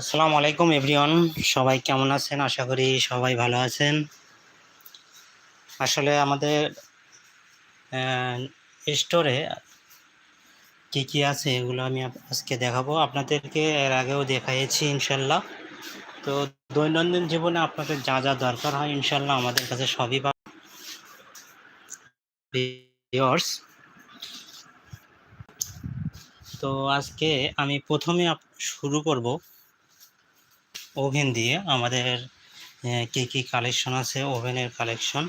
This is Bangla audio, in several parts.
আসসালামু আলাইকুম এভরিওয়ান, সবাই কেমন আছেন? আশা করি সবাই ভালো আছেন। আসলে আমাদের স্টোরে কি কি আছে এগুলো আমি আজকে দেখাবো। আপনাদেরকে এর আগেও দেখাইছি ইনশাল্লাহ। তো দৈনন্দিন জীবনে আপনাদের যা যা দরকার হয় ইনশাল্লাহ আমাদের কাছে সবই পাবেন। তো আজকে আমি প্রথমে শুরু করব। ওভেন দিয়ে আমাদের কি কি কালেকশন আছে? ওভেনের কালেকশন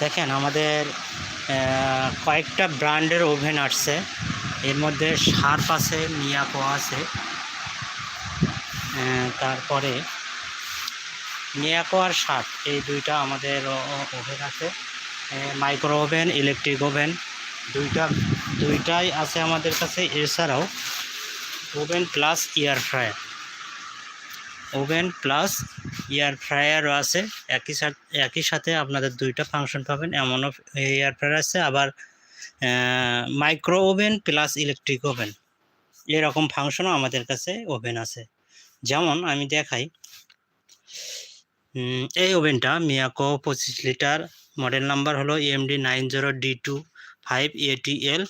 দেখেন আমাদের কয়েকটা ব্র্যান্ডের ওভেন আসছে। এর মধ্যে শার্প আছে, মিয়াকো আছে। তারপরে মিয়াকো আর শার্প, এই দুইটা আমাদের ওভেন আছে। মাইক্রো ওভেন ইলেকট্রিক ওভেন দুইটা, দুইটাই আছে আমাদের কাছে। এছাড়াও oven plus air fryer oven plus air ফ্রায়ারও আছে। একই সাথে একই সাথে আপনাদের দুইটা ফাংশন পাবেন। এমনও এয়ার ফ্রায়ার আছে। আবার micro oven plus electric oven এরকম ফাংশনও আমাদের কাছে ওভেন আছে। যেমন আমি দেখাই এই ওভেনটা মিয়াকো পঁচিশ লিটার মডেল নাম্বার হলো MD nine zero D two five ATL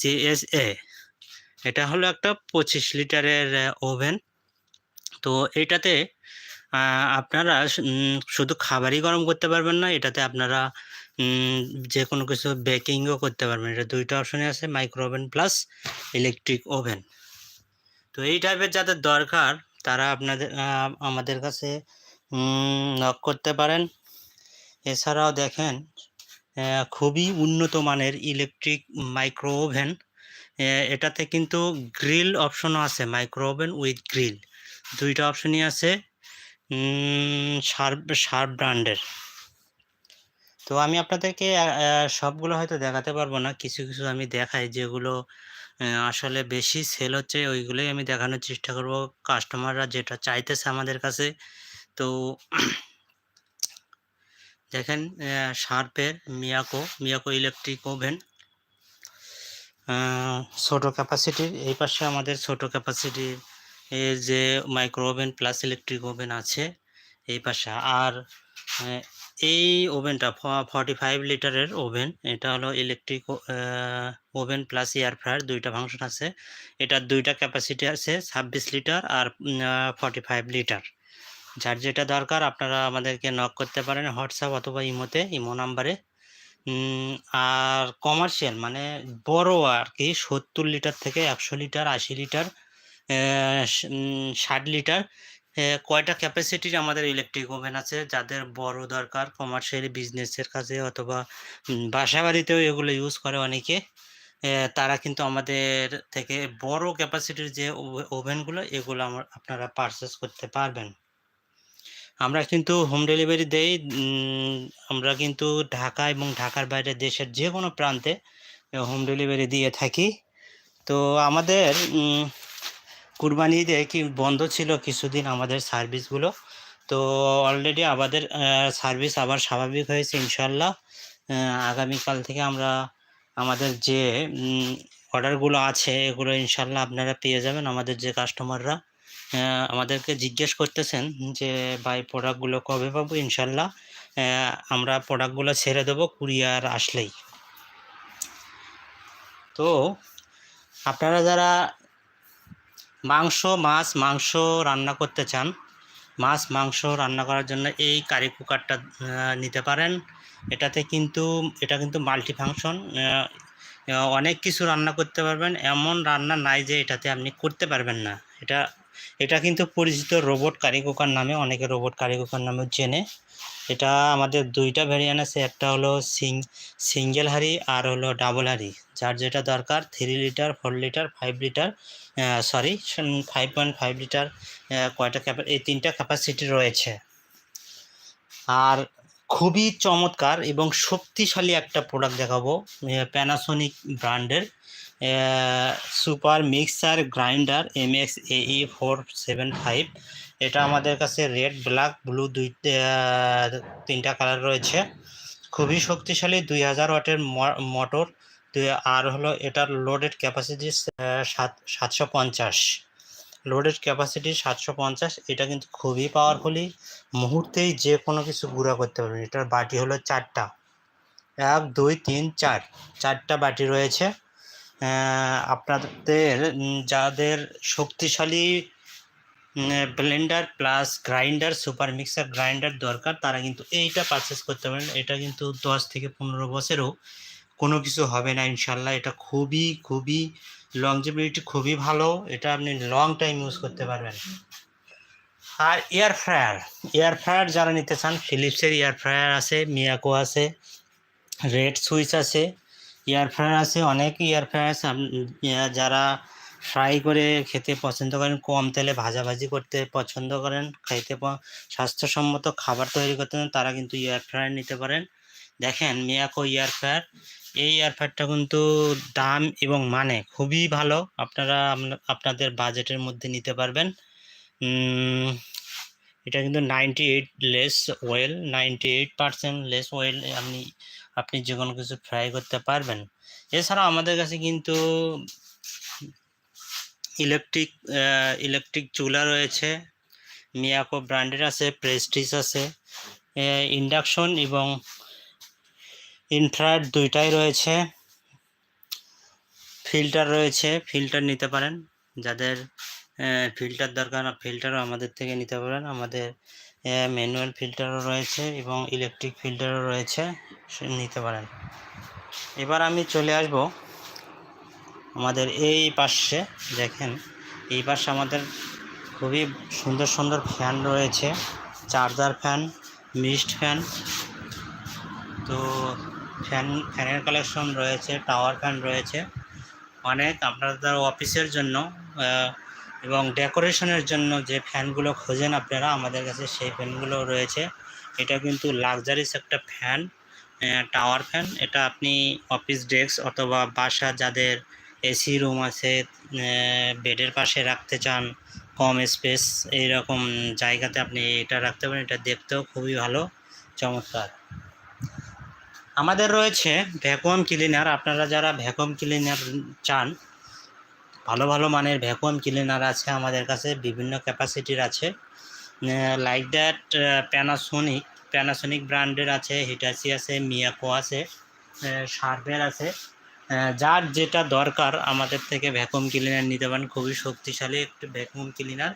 JSA এটা হলো একটা পঁচিশ লিটারের ওভেন তো এটাতে আপনারা শুধু খাবারই গরম করতে পারবেন না, এটাতে আপনারা যে কোনো কিছু বেকিংও করতে পারবেন। এটা দুইটা অপশনে আছে micro oven plus electric oven তো এই টাইপের যাদের দরকার, তারা আপনাদের আমাদের কাছে নক করতে পারেন। এছাড়াও দেখেন খুবই উন্নত মানের ইলেকট্রিক মাইক্রো ওভেন এটাতে কিন্তু গ্রিল অপশনও আছে মাইক্রো ওভেন উইথ গ্রিল দুইটা অপশনই আছে শার্প শার্প ব্র্যান্ডের। তো আমি আপনাদেরকে সবগুলো হয়তো দেখাতে পারব না, কিছু কিছু আমি দেখাই যেগুলো আসলে বেশি সেল হচ্ছে, ওইগুলোই আমি দেখানোর চেষ্টা করব। কাস্টমাররা যেটা চাইতেছে আমাদের কাছে, তো দেখেন শার্পের মিয়াকো মিয়াকো ইলেকট্রিক ওভেন ছোটো ক্যাপাসিটির এই পাশে আমাদের ছোটো ক্যাপাসিটির যে micro oven plus electric oven আছে, এই পাশে। আর এই ওভেনটা ফর্টি ফাইভ লিটারের ওভেন এটা হলো electric oven plus air fryer দুইটা ফাংশন আছে। এটার দুইটা ক্যাপাসিটি আছে, ছাব্বিশ লিটার আর ফর্টি ফাইভ লিটার যার যেটা দরকার আপনারা আমাদেরকে নক করতে পারেন হোয়াটসঅ্যাপ অথবা ইমোতে ইমো নাম্বারে। আর কমার্শিয়াল মানে বড় আর কি সত্তর লিটার থেকে একশো লিটার আশি লিটার ষাট লিটার। কয়টা ক্যাপাসিটির আমাদের ইলেকট্রিক ওভেন আছে যাদের বড় দরকার কমার্শিয়ালি বিজনেসের কাছে অথবা উম, বাসা বাড়িতেও এগুলো ইউজ করে অনেকে। তারা কিন্তু আমাদের থেকে বড় ক্যাপাসিটির যে ওভেনগুলো এগুলো আমার আপনারা পারচেস করতে পারবেন। আমরা কিন্তু হোম ডেলিভারি দেই আমরা কিন্তু ঢাকা এবং ঢাকার বাইরে দেশের যে কোনো প্রান্তে হোম ডেলিভারি দিয়ে থাকি। তো আমাদের কুরবানি ঈদে কি বন্ধ ছিল কিছুদিন আমাদের সার্ভিসগুলো তো অলরেডি আমাদের সার্ভিস আবার স্বাভাবিক হয়েছে ইনশাল্লাহ আগামীকাল থেকে আমরা আমাদের যে অর্ডারগুলো আছে এগুলো ইনশাল্লাহ আপনারা পেয়ে যাবেন আমাদের যে কাস্টমাররা আমাদেরকে জিজ্ঞেস করতেছেন যে, ভাই প্রোডাক্টগুলো কবে পাবো? ইনশাল্লাহ আমরা প্রোডাক্টগুলো ছেড়ে দেবো কুরিয়ার আসলেই। তো, আপনারা যারা মাংস, মাছ, মাংস রান্না করতে চান, মাছ, মাংস রান্না করার জন্য এই কারি কুকারটা নিতে পারেন। এটাতে কিন্তু, এটা কিন্তু মাল্টি ফাংশন অনেক কিছু রান্না করতে পারবেন। এমন রান্না নাই যে এটাতে আপনি করতে পারবেন না। এটা এটা কিন্তু পরিচিত রোবট কারি কুকার নামে, অনেকে রোবট কারি কুকার নামে চেনে এটা আমাদের দুইটা ভ্যারিয়েন্ট আছে, একটা হলো সিং সিঙ্গেল হাঁড়ি আর হলো ডাবল হাঁড়ি। যার যেটা দরকার three litre four litre five litre sorry five point five litre কয়টা ক্যাপা এই তিনটা ক্যাপাসিটি রয়েছে। আর খুবই চমৎকার এবং শক্তিশালী একটা প্রোডাক্ট দেখাবো প্যানাসোনিক ব্র্যান্ডের super mixer grinder M X এই ফোর সেভেন ফাইভ। এটা আমাদের কাছে রেড, ব্ল্যাক, ব্লু দুই তিনটা কালার রয়েছে। খুবই শক্তিশালী দুই হাজার ওয়াটের মোটর। আর হলো এটার লোডেড ক্যাপাসিটি সাত, সাতশো পঞ্চাশ। লোডেড ক্যাপাসিটি সাতশো পঞ্চাশ। এটা কিন্তু খুবই পাওয়ারফুলি। মুহূর্তেই যে কোনো কিছু গুঁড়া করতে পারবেন। এটার বাটি হলো চারটা। এক, দুই, তিন, চার। চারটা বাটি রয়েছে। আপনাদের যাদের শক্তিশালী blender plus grinder super mixer grinder দরকার, তারা কিন্তু এইটা পারচেস করতে পারেন। এটা কিন্তু দশ থেকে পনেরো বছরেও কোনো কিছু হবে না ইনশাল্লাহ এটা খুবই খুবই লংজিবিলিটি খুবই ভালো। এটা আপনি লং টাইম ইউজ করতে পারবেন। আর এয়ার ফ্রায়ার এয়ার ফ্রায়ার যারা নিতে চান ফিলিপসের এয়ার ফ্রায়ার আছে মিয়াকো আছে রেড সুইচ আছে এয়ার ফ্রায়ার আছে, অনেক এয়ার ফ্রায়ার আছে। যারা ফ্রাই করে খেতে পছন্দ করেন, কম তেলে ভাজাভাজি করতে পছন্দ করেন, খাইতে স্বাস্থ্যসম্মত খাবার তৈরি করতে তারা কিন্তু এয়ার ফ্রায়ার নিতে পারেন। দেখেন, মিয়াকো এয়ার ফ্রায়ার এই এয়ার ফ্রায়ারটা কিন্তু দাম এবং মানে খুবই ভালো। আপনারা আপনাদের বাজেটের মধ্যে নিতে পারবেন। এটা কিন্তু ninety eight less oil ninety eight percent less oil আপনি আপনি যে কোনো কিছু ফ্রাই করতে পারবেন। এছাড়াও আমাদের কাছে কিন্তু ইলেকট্রিক ইলেকট্রিক চুলা রয়েছে। মিয়াকো ব্র্যান্ডের আছে প্রেস্টিজ আছে। ইন্ডাকশন এবং ইনফ্রারেড দুইটাই রয়েছে। ফিল্টার রয়েছে ফিল্টার নিতে পারেন। যাদের ফিল্টার দরকার ফিল্টারও আমাদের থেকে নিতে পারেন। আমাদের ম্যানুয়াল ফিল্টারও রয়েছে এবং ইলেকট্রিক ফিল্টারও রয়েছে। নিতে পারেন। এবার আমি চলে আসব আমাদের এই পাশে, দেখেন, এই পাশে আমাদের খুবই সুন্দর সুন্দর ফ্যান রয়েছে, চার্জার ফ্যান, মিস্ট ফ্যান, তো ফ্যান, ফ্যানের কালেকশন রয়েছে, টাওয়ার ফ্যান রয়েছে, অনেক আপনাদের অফিসের জন্য এবং ডেকোরেশনের জন্য যে ফ্যানগুলো খোঁজেন আপনারা, আমাদের কাছে সেই ফ্যানগুলো রয়েছে। এটা কিন্তু লাক্সারিস একটা ফ্যান টাওয়ার ফ্যান এটা আপনি অফিস ডেস্ক অথবা বাসা যাদের এসি রুম আছে বেডের পাশে রাখতে চান, কম স্পেস এইরকম জায়গাতে আপনি এটা রাখতে পারেন, এটা দেখতেও খুবই ভালো, চমৎকার। আমাদের রয়েছে ভ্যাকুয়াম ক্লিনার আপনারা যারা ভ্যাকুয়াম ক্লিনার চান, ভালো ভালো মানের ভ্যাকুয়াম ক্লিনার আছে আমাদের কাছে, বিভিন্ন ক্যাপাসিটির আছে। লাইক দ্যাট প্যানাসোনিক প্যানাসোনিক ব্র্যান্ডের আছে হিটাচি আছে মিয়াকো আছে সার্ভের আছে। যার যেটা দরকার আমাদের থেকে ভ্যাকুম ক্লিনার নিতে পারেন, খুবই শক্তিশালী একটি ভ্যাকুয়াম ক্লিনার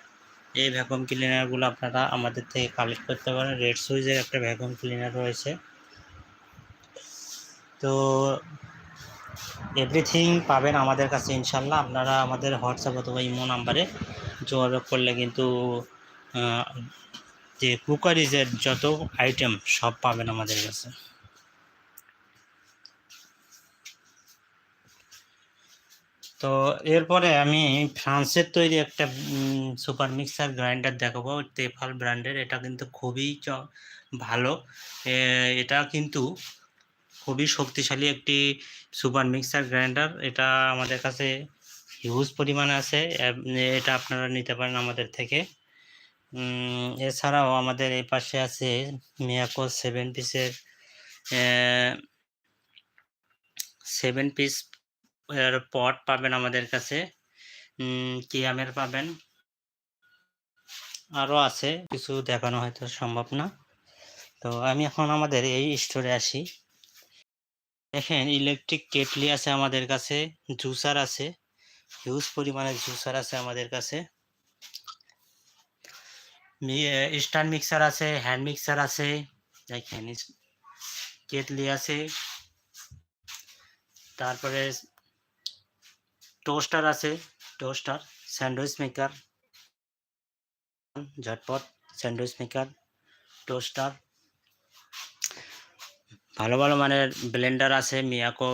এই ভ্যাকুম ক্লিনারগুলো আপনারা আমাদের থেকে কালেক্ট করতে পারেন। রেড সুইজের একটা ভ্যাকুম ক্লিনার রয়েছে। তো এভরিথিং পাবেন আমাদের কাছে ইনশাল্লাহ। আপনারা আমাদের হোয়াটসঅ্যাপ অথবা ইমো নাম্বারে যোগাযোগ করলে কিন্তু যে কুকারিজের যত আইটেম সব পাবেন আমাদের কাছে। তো এরপরে আমি ফ্রান্সের তৈরি একটা সুপার মিক্সার গ্রাইন্ডার দেখাবো, তেফাল ব্র্যান্ডের। এটা কিন্তু খুবই ভালো। এটা কিন্তু খুবই শক্তিশালী একটি সুপার মিক্সার গ্রাইন্ডার এটা আমাদের কাছে হিউজ পরিমাণে আছে। এটা আপনারা নিতে পারেন আমাদের থেকে। এছাড়াও আমাদের এই পাশে আছে মিয়াকো সেভেন পিসের সেভেন পিস পট পাবেন আমাদের কাছে। কিয়ামের পাবেন? আরও আছে, কিছু দেখানো হয়তো সম্ভব না। তো আমি এখন আমাদের এই স্টোরে আসি। দেখেন ইলেকট্রিক কেটলি আছে আমাদের কাছে জুসার আছে। হিউজ পরিমাণে জুসার আছে আমাদের কাছে। স্ট্যান্ড মিক্সার আছে, হ্যান্ড মিক্সার আছে দেখেন কেটলি আছে। তারপরে টোস্টার আছে, টোস্টার, স্যান্ডউইচ মেকার, ঝটপট স্যান্ডউইচ মেকার, টোস্টার। ভালো ভালো মানের ব্লেন্ডার আছে, মিয়াকো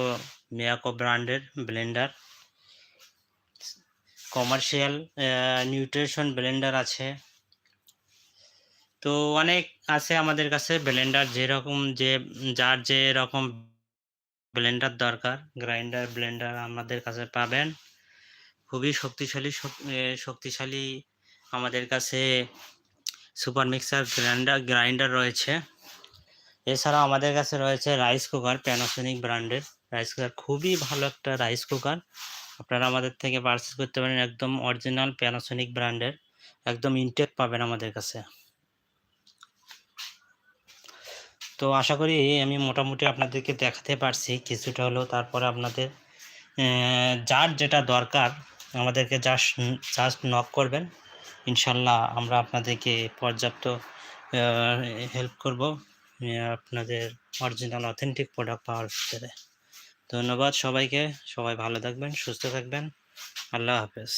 মিয়াকো ব্র্যান্ডের ব্লেন্ডার। কমার্শিয়াল নিউট্রিশন ব্লেন্ডার আছে। তো অনেক আছে আমাদের কাছে ব্লেন্ডার যেরকম যে, যার যে রকম ব্লেন্ডার দরকার গ্রাইন্ডার ব্লেন্ডার আমাদের কাছে পাবেন। খুবই শক্তিশালী শক্তিশালী আমাদের কাছে সুপার মিক্সার গ্রাইন্ডার গ্রাইন্ডার রয়েছে। এছাড়াও আমাদের কাছে রয়েছে রাইস কুকার প্যানাসোনিক ব্র্যান্ডের রাইস কুকার খুবই ভালো একটা রাইস কুকার আপনারা আমাদের থেকে পারচেস করতে পারেন একদম অরিজিনাল প্যানাসোনিক ব্র্যান্ডের একদম ইনটেক পাবেন আমাদের কাছে। তো আশা করি আমি মোটামুটি আপনাদেরকে দেখাতে পারছি কিছুটা হলেও। তারপরে আপনাদের যার যেটা দরকার, আমাদেরকে জাস্ট জাস্ট নক করবেন। ইনশাল্লাহ আমরা আপনাদেরকে পর্যাপ্ত হেল্প করব আপনাদের অরিজিনাল অথেন্টিক প্রোডাক্ট পাওয়ার ভিতরে। ধন্যবাদ সবাইকে, সবাই ভালো থাকবেন, সুস্থ থাকবেন। আল্লাহ হাফেজ।